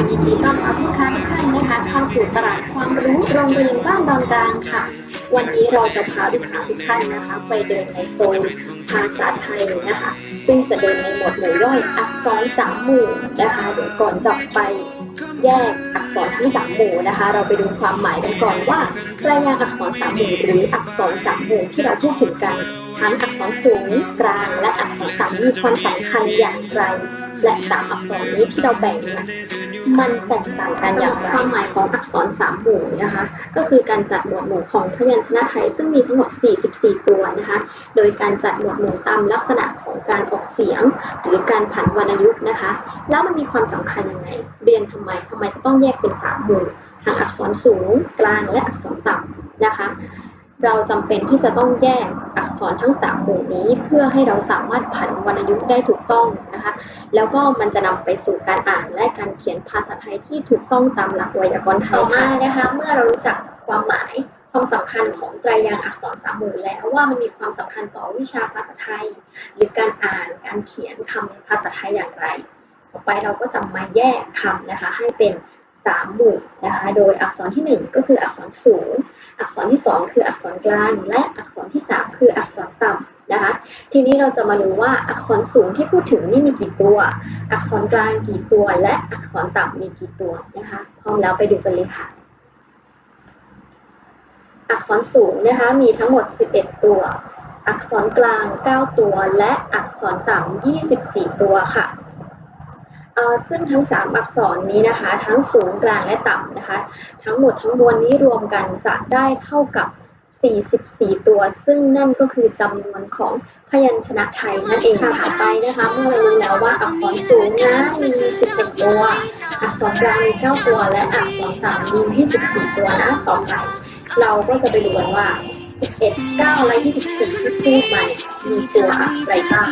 นดีต้อนรับลูกค้าทุกท่านนะคะ เข้าสู่ตลาดความรู้โรงเรียนบ้านบางกลางค่ะ วันนี้เราจะพาลูกค้าทุกท่านนะคะ ไปเดินในโซนภาษาไทยนะคะ ซึ่งจะเดินในหมวดหมู่ย่อยอักษรสามหมู่นะคะเดี๋ยวก่อนจะไปแยกอักษรทั้งสามหมู่นะคะ เราไปดูความหมายกันก่อนว่าไตรยางอักษรสามหมู่หรืออักษรสามหมู่ที่เราพูดถึงกันทั้งอักษรสูงกลางและอักษรต่ำมีความสำคัญอย่างไร และสามอักษรนี้ที่เราแบ่งเนี่ยมันแตกต่างกันอย่างไรความหมายของอักษรสามหมู่นะคะ ก็คือการจัดหมวดหมู่ของพยัญชนะไทย ซึ่งมีทั้งหมด 44 ตัวนะคะ โดยการจัดหมวดหมู่ตามลักษณะของการออกเสียง หรือการผันวรรณยุกต์นะคะ แล้วมันมีความสำคัญยังไง เรียนทำไมทำไมจะต้องแยกเป็นสามหมู่ทั้งอักษรสูงกลางและอักษรต่ำนะคะ เราจำเป็นที่จะต้องแยกอักษรทั้งสามหมู่นี้ เพื่อให้เราสามารถผันวรรณยุกต์ได้ถูกต้องนะคะ แล้วก็มันจะนำไปสู่การอ่านและการเขียนภาษาไทยที่ถูกต้องตามหลักไวยากรณ์ไทยมานะคะ เมื่อเรารู้จักความหมายความสำคัญของไตรยางค์อักษรสามหมู่แล้วว่ามันมีความสำคัญต่อวิชาภาษาไทย หรือการอ่านการเขียนคำในภาษาไทยอย่างไร ต่อไปเราก็จะมาแยกคำนะคะให้เป็นสามหมู่นะคะ โดยอักษรที่หนึ่งก็คืออักษรสูง อักษรที่สองคืออักษรกลางและอักษรที่สามคืออักษรต่ำนะคะ ทีนี้เราจะมาดูว่าอักษรสูงที่พูดถึงนี่มีกี่ตัว อักษรกลางกี่ตัว และอักษรต่ำมีกี่ตัวนะคะพร้อมแล้วไปดูกันเลยค่ะ อักษรสูงนะคะมีทั้งหมด 11 ตัว อักษรกลาง 9 ตัว และอักษรต่ำ24 ตัวค่ะ ซึ่งทั้ง 3 อักษรนี้นะคะ ทั้งสูงกลางและต่ำนะคะ ทั้งหมดทั้งมวลนี้รวมกันจะได้เท่ากับ 44 ตัว ซึ่งนั่นก็คือจำนวนของพยัญชนะไทยนั่นเองค่ะต่อไปนะคะ เมื่อเรารู้แล้วว่าอักษรสูงนะมี 11 ตัว อักษรกลางมี 9 ตัว และอักษรต่ำมี 24 ตัวนะต่อไปเราก็จะไปดูกันว่า 11 9 และ 24 ที่พูดมาเนี่ยมีตัวอะไรบ้าง